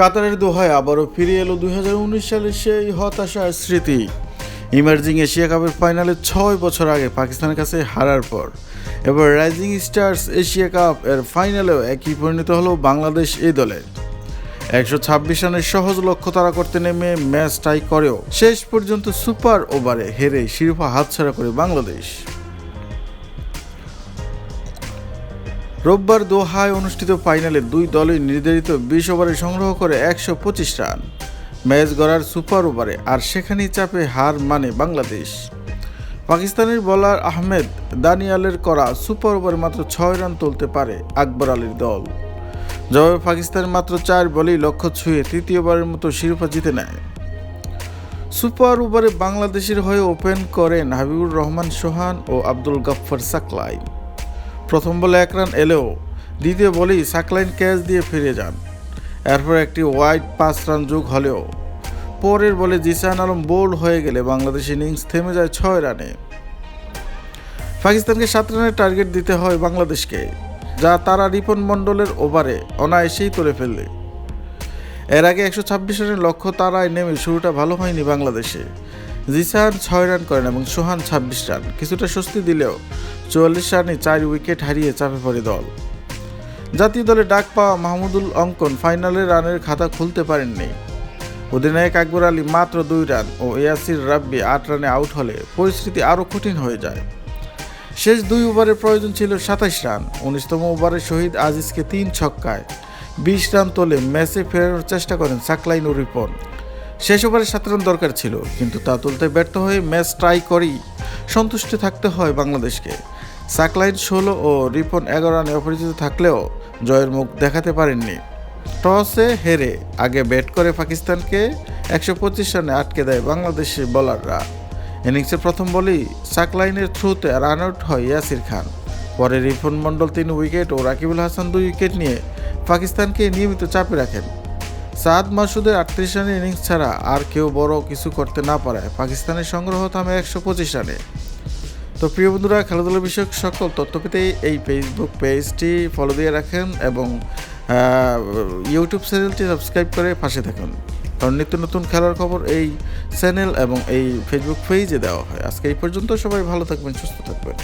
কাতারের দোহায় আবারও ফিরে এলো দু হাজার উনিশ সালের সেই হতাশার স্মৃতি। ইমার্জিং এশিয়া কাপের ফাইনালে ছয় বছর আগে পাকিস্তানের কাছে হারার পর। এবার রাইজিং স্টার্স এশিয়া কাপ এর ফাইনালেও একই পরিণত হলো বাংলাদেশ এই দলে। একশো ছাব্বিশ রানের সহজ লক্ষ্য তারা করতে নেমে ম্যাচ টাই করেও। শেষ পর্যন্ত সুপার ওভারে হেরে শিরোপা হাতছাড়া করে বাংলাদেশ। রোববার দোহায় অনুষ্ঠিত ফাইনালে দুই দলই নির্ধারিত বিশ ওভারে সংগ্রহ করে একশো পঁচিশ রান। ম্যাচ গড়ার সুপার ওভারে আর সেখানেই চাপে হার মানে বাংলাদেশ। পাকিস্তানের বোলার আহমেদ দানিয়ালের করা সুপার ওভারে মাত্র ছয় রান তুলতে পারে আকবর আলীর দল। জবাবে পাকিস্তান মাত্র চার বলেই লক্ষ্য ছুঁয়ে তৃতীয়বারের মতো শিরোপা জিতে নেয়। সুপার ওভারে বাংলাদেশের হয়ে ওপেন করেন হাবিবুর রহমান সোহান ও আব্দুল গাফফার সাকলাই। প্রথম বলে এক রান এলেও দ্বিতীয় বলেই সাকলাইন ক্যাচ দিয়ে ফিরে যান। এরপর একটি ওয়াইড পাঁচ রান যোগ হলেও পরের বলে জিসান আলম বোল্ড হয়ে গেলে বাংলাদেশ ইনিংস থেমে যায় ছয় রানে। পাকিস্তানকে সাত রানের টার্গেট দিতে হয় বাংলাদেশকে, যা তারা রিপন মণ্ডলের ওভারে অনায়াসেই তুলে ফেললে। এর আগে একশো ছাব্বিশ রানের লক্ষ্য তারায় নেমে শুরুটা ভালো হয়নি বাংলাদেশে। জিসান ছয় রান করেন এবং সোহান ছাব্বিশ রান। কিছুটা স্বস্তি দিলেও চুয়াল্লিশ রানে চার উইকেট হারিয়ে চাপে পড়ে দল। জাতীয় দলে ডাক পাওয়া মাহমুদুল অঙ্কন ফাইনালে রানের খাতা খুলতে পারেননি। অধিনায়ক আকবর আলী মাত্র দুই রান ও ইয়াসির রাব্বি আট রানে আউট হলে পরিস্থিতি আরও কঠিন হয়ে যায়। শেষ দুই ওভারের প্রয়োজন ছিল সাতাইশ রান। উনিশতম ওভারে শহীদ আজিজকে তিন ছক্কায় বিশ রান তোলে ম্যাচে ফেরানোর চেষ্টা করেন সাকলাইন ও রিপন। শেষ ওভারে সাত রান দরকার ছিল, কিন্তু তা তুলতে ব্যর্থ হয়ে ম্যাচ ট্রাই করেই সন্তুষ্ট থাকতে হয় বাংলাদেশকে। সাকলাইন ষোলো ও রিপন এগারো রানে অপরিচিত থাকলেও জয়ের মুখ দেখাতে পারেননি। টসে হেরে আগে ব্যাট করে পাকিস্তানকে একশো পঁচিশ রানে আটকে দেয় বাংলাদেশের বোলাররা। ইনিংসের প্রথম বলেই সাকলাইনের থ্রুতে রান আউট হয় ইয়াসির খান। পরে রিফন মণ্ডল তিন উইকেট ও রাকিবুল হাসান দুই উইকেট নিয়ে পাকিস্তানকে নিয়মিত চাপে রাখেন। সাদ মাসুদের আটত্রিশ রানের ইনিংস ছাড়া আর কেউ বড় কিছু করতে না পারায় পাকিস্তানের সংগ্রহ থামে একশো পঁচিশ রানে। তো প্রিয় বন্ধুরা খেলাধুলা বিষয়ক সকল তথ্য পেতে এই ফেসবুক পেজটি ফলো দিয়ে রাখেন এবং ইউটিউব চ্যানেলটি সাবস্ক্রাইব করে পাশে থাকুন। কারণ নিত্য নতুন খেলার খবর এই চ্যানেল এবং এই ফেসবুক পেজে দেওয়া হয়। আজকে এই পর্যন্ত সবাই ভালো থাকবেন, সুস্থ থাকবেন।